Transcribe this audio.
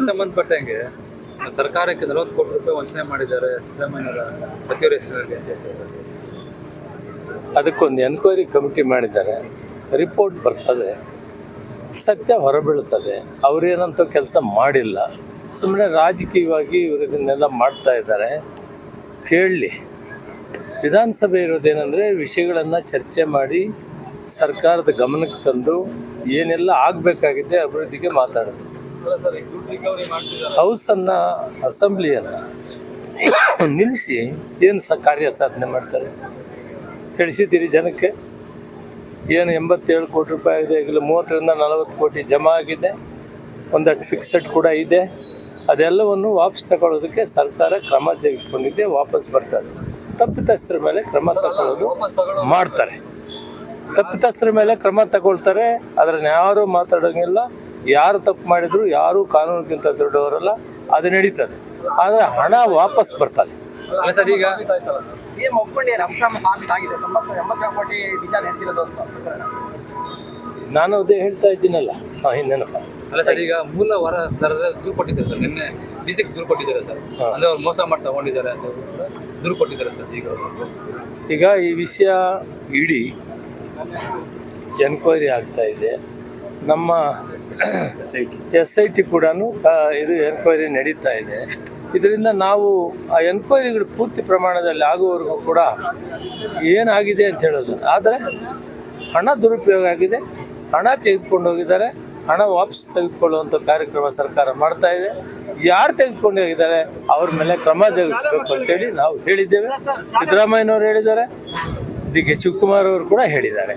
ಸಂಬಂಧಪಟ್ಟಂಗೆ ಸರ್ಕಾರಕ್ಕೆ ನಲವತ್ತು ಕೋಟಿ ರೂಪಾಯಿ ವಂಚನೆ ಮಾಡಿದ್ದಾರೆ ಸಿದ್ದರಾಮಯ್ಯ ಸಚಿವರ. ಅದಕ್ಕೊಂದು ಎನ್ಕ್ವೈರಿ ಕಮಿಟಿ ಮಾಡಿದ್ದಾರೆ. ರಿಪೋರ್ಟ್ ಬರ್ತದೆ. ಸತ್ಯ ಹೊರಬೀಳ್ತದೆ ಅವರೇನಂತ ಕೆಲಸ ಮಾಡಿಲ್ಲ. ಸುಮ್ಮನೆ ರಾಜಕೀಯವಾಗಿ ಇವರು ಇದನ್ನೆಲ್ಲ ಮಾಡ್ತಾ ಇದ್ದಾರೆ. ಕೇಳಲಿ ವಿಧಾನಸಭೆ ಇರೋದೇನೆಂದರೆ ವಿಷಯಗಳನ್ನು ಚರ್ಚೆ ಮಾಡಿ ಸರ್ಕಾರದ ಗಮನಕ್ಕೆ ತಂದು ಏನೆಲ್ಲ ಆಗಬೇಕಾಗಿದೆ ಅಭಿವೃದ್ಧಿಗೆ ಮಾತಾಡೋದು. ಹೌಸನ್ನು ಅಸೆಂಬ್ಲಿಯನ್ನು ನಿಲ್ಲಿಸಿ ಏನು ಸ ಕಾರ್ಯ ಸಾಧನೆ ಮಾಡ್ತಾರೆ? ತಿಳಿಸಿದ್ದೀರಿ ಜನಕ್ಕೆ? ಏನು ಎಂಬತ್ತೇಳು ಕೋಟಿ ರೂಪಾಯಿ ಆಗಿದೆ ಈಗಲೂ ಮೂವತ್ತರಿಂದ ನಲವತ್ತು ಕೋಟಿ ಜಮಾ ಆಗಿದೆ ಒಂದಷ್ಟು ಫಿಕ್ಸೆಡ್ ಕೂಡ ಇದೆ. ಅದೆಲ್ಲವನ್ನು ವಾಪಸ್ ತಗೊಳ್ಳೋದಕ್ಕೆ ಸರ್ಕಾರ ಕ್ರಮ ತೆಗೆದುಕೊಂಡಿದ್ದೆ ವಾಪಸ್ ಬರ್ತದೆ ತಪ್ಪಿತಸ್ಥರ ಮೇಲೆ ಕ್ರಮ ತಗೊಳ್ಳೋದು ಮಾಡ್ತಾರೆ. ತಪ್ಪಿತಸ್ಥರ ಮೇಲೆ ಕ್ರಮ ತಗೊಳ್ತಾರೆ ಅದರನ್ನು ಯಾರೂ ಮಾತಾಡೋಂಗಿಲ್ಲ. ಯಾರು ತಪ್ಪು ಮಾಡಿದ್ರು ಯಾರು ಕಾನೂನಿಗಿಂತ ದೊಡ್ಡವರಲ್ಲ ಅದು ನಡೀತದೆ. ಆದರೆ ಹಣ ವಾಪಸ್ ಬರ್ತದೆ. ಅಲ್ಲ ಸರ್ ಈಗ ನಾನು ಅದೇ ಹೇಳ್ತಾ ಇದ್ದೀನಲ್ಲ ಹಾಂ ಇನ್ನೇನಪ್ಪ. ಅಲ್ಲ ಸರ್ ಈಗ ಮೂಲ ವರ ಸರ್ ದೂರು ಕೊಟ್ಟಿದ್ದಾರೆ ಸರ್? ನಿನ್ನೆ ಡಿ ಸಿಗೆ ದೂರು ಕೊಟ್ಟಿದ್ದಾರೆ ಸರ್? ಅಂದರೆ ಅವ್ರು ಮೋಸ ಮಾಡಿ ತಗೊಂಡಿದ್ದಾರೆ ಅಂತ ದೂರು ಕೊಟ್ಟಿದ್ದಾರೆ ಸರ್ ಈಗ ಅವರು. ಈಗ ಈ ವಿಷಯ ಇಡೀ ಎನ್ಕ್ವೈರಿ ಆಗ್ತಾ ಇದೆ. ನಮ್ಮ ಎಸ್ ಐ ಟಿ ಕೂಡ ಇದು ಎನ್ಕ್ವೈರಿ ನಡೀತಾ ಇದೆ. ಇದರಿಂದ ನಾವು ಆ ಎನ್ಕ್ವೈರಿಗಳು ಪೂರ್ತಿ ಪ್ರಮಾಣದಲ್ಲಿ ಆಗುವವರೆಗೂ ಕೂಡ ಏನಾಗಿದೆ ಅಂತ ಹೇಳೋದು. ಆದರೆ ಹಣ ದುರುಪಯೋಗ ಆಗಿದೆ. ಹಣ ತೆಗೆದುಕೊಂಡು ಹೋಗಿದ್ದಾರೆ. ಹಣ ವಾಪಸ್ ತೆಗೆದುಕೊಳ್ಳುವಂಥ ಕಾರ್ಯಕ್ರಮ ಸರ್ಕಾರ ಮಾಡ್ತಾ ಇದೆ. ಯಾರು ತೆಗೆದುಕೊಂಡು ಹೋಗಿದ್ದಾರೆ, ಅವ್ರ ಮೇಲೆ ಕ್ರಮ ಜರುಗಿಸಬೇಕು ಅಂತೇಳಿ ನಾವು ಹೇಳಿದ್ದೇವೆ. ಸಿದ್ದರಾಮಯ್ಯನವರು ಹೇಳಿದ್ದಾರೆ. ಡಿ ಕೆ ಶಿವಕುಮಾರ್ ಅವರು ಕೂಡ ಹೇಳಿದ್ದಾರೆ.